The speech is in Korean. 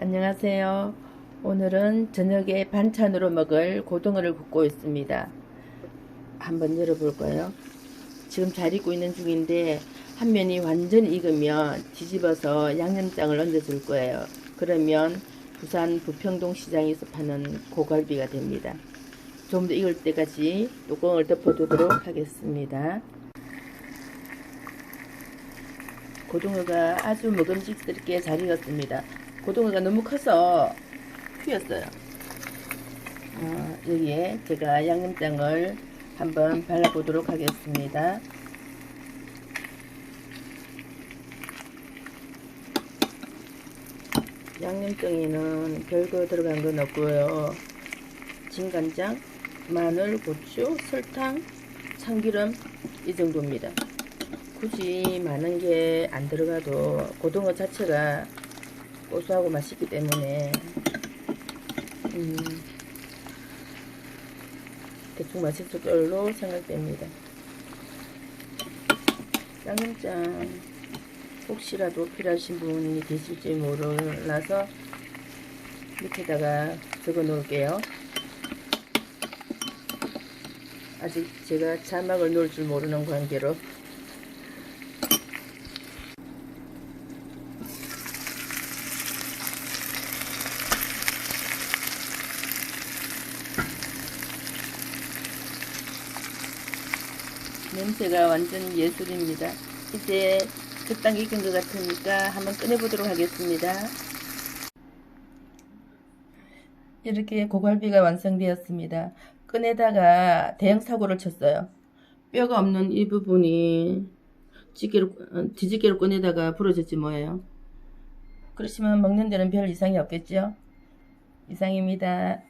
안녕하세요. 오늘은 저녁에 반찬으로 먹을 고등어를 굽고 있습니다. 한번 열어볼까요? 지금 잘 익고 있는 중인데 한 면이 완전 익으면 뒤집어서 양념장을 얹어줄 거예요. 그러면 부산 부평동 시장에서 파는 고갈비가 됩니다. 좀 더 익을 때까지 뚜껑을 덮어두도록 하겠습니다. 고등어가 아주 먹음직스럽게 잘 익었습니다. 고등어가 너무 커서 휘었어요. 어, 여기에 제가 양념장을 한번 발라보도록 하겠습니다. 양념장에는 별거 들어간 건 없고요. 진간장, 마늘, 고추, 설탕, 참기름 이 정도입니다. 굳이 많은 게 안 들어가도 고등어 자체가 고소하고 맛있기 때문에 음, 대충 맛있을 걸로 생각됩니다. 양념장 혹시라도 필요하신 분이 계실지 몰라서 밑에다가 적어 놓을게요. 아직 제가 자막을 놓을 줄 모르는 관계로 냄새가 완전 예술입니다. 이제 적당히 익은 것 같으니까 한번 꺼내보도록 하겠습니다. 이렇게 고갈비가 완성되었습니다. 꺼내다가 대형 사고를 쳤어요. 뼈가 없는 이 부분이 어, 뒤집개로 꺼내다가 부러졌지 뭐예요. 그렇지만 먹는 데는 별 이상이 없겠죠? 이상입니다.